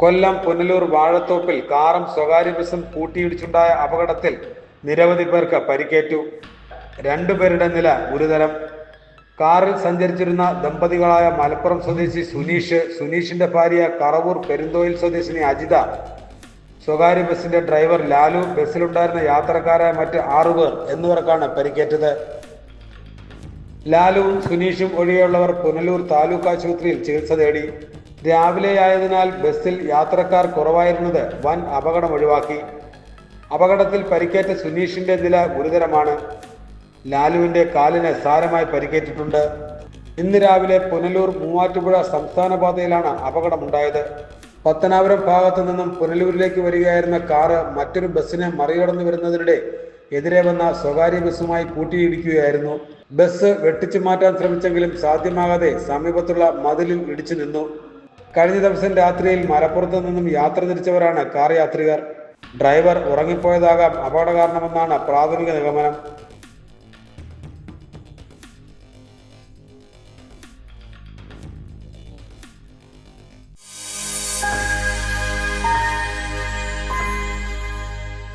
കൊല്ലം പുനലൂർ വാഴത്തോപ്പിൽ കാറും സ്വകാര്യ ബസും കൂട്ടിയിടിച്ചുണ്ടായ അപകടത്തിൽ നിരവധി പേർക്ക് പരിക്കേറ്റു. രണ്ടുപേരുടെ നില ഗുരുതരം. കാറിൽ സഞ്ചരിച്ചിരുന്ന ദമ്പതികളായ മലപ്പുറം സ്വദേശി സുനീഷ് സുനീഷിന്റെ ഭാര്യ കറവൂർ പെരുന്തോയിൽ സ്വദേശിനി അജിത സ്വകാര്യ ബസിന്റെ ഡ്രൈവർ ലാലു ബസ്സിലുണ്ടായിരുന്ന യാത്രക്കാരായ മറ്റ് ആറുപേർ എന്നിവർക്കാണ് പരിക്കേറ്റത്. ലാലുവും സുനീഷും ഒഴികെയുള്ളവർ പുനലൂർ താലൂക്ക് ആശുപത്രിയിൽ ചികിത്സ തേടി. രാവിലെയായതിനാൽ ബസ്സിൽ യാത്രക്കാർ കുറവായിരുന്നത് വൻ അപകടം ഒഴിവാക്കി. അപകടത്തിൽ പരിക്കേറ്റ സുനീഷിന്റെ നില ഗുരുതരമാണ്. ലാലുവിന്റെ കാലിന് സാരമായി പരിക്കേറ്റിട്ടുണ്ട്. ഇന്ന് രാവിലെ പുനലൂർ മൂവാറ്റുപുഴ സംസ്ഥാന പാതയിലാണ് അപകടമുണ്ടായത്. പത്തനാപുരം ഭാഗത്തു നിന്നും പുനലൂരിലേക്ക് വരികയായിരുന്ന കാറ് മറ്റൊരു ബസ്സിനെ മറികടന്നു വരുന്നതിനിടെ എതിരെ വന്ന സ്വകാര്യ ബസ്സുമായി കൂട്ടിയിടിക്കുകയായിരുന്നു. ബസ് വെട്ടിച്ചു മാറ്റാൻ ശ്രമിച്ചെങ്കിലും സാധ്യമാകാതെ സമീപത്തുള്ള മതിലിൽ ഇടിച്ചു നിന്നു. കഴിഞ്ഞ ദിവസം രാത്രിയിൽ മലപ്പുറത്ത് നിന്നും യാത്ര തിരിച്ചവരാണ് കാർ യാത്രികർ. ഡ്രൈവർ ഉറങ്ങിപ്പോയതാകാം അപകട കാരണമെന്നാണ് പ്രാഥമിക നിഗമനം.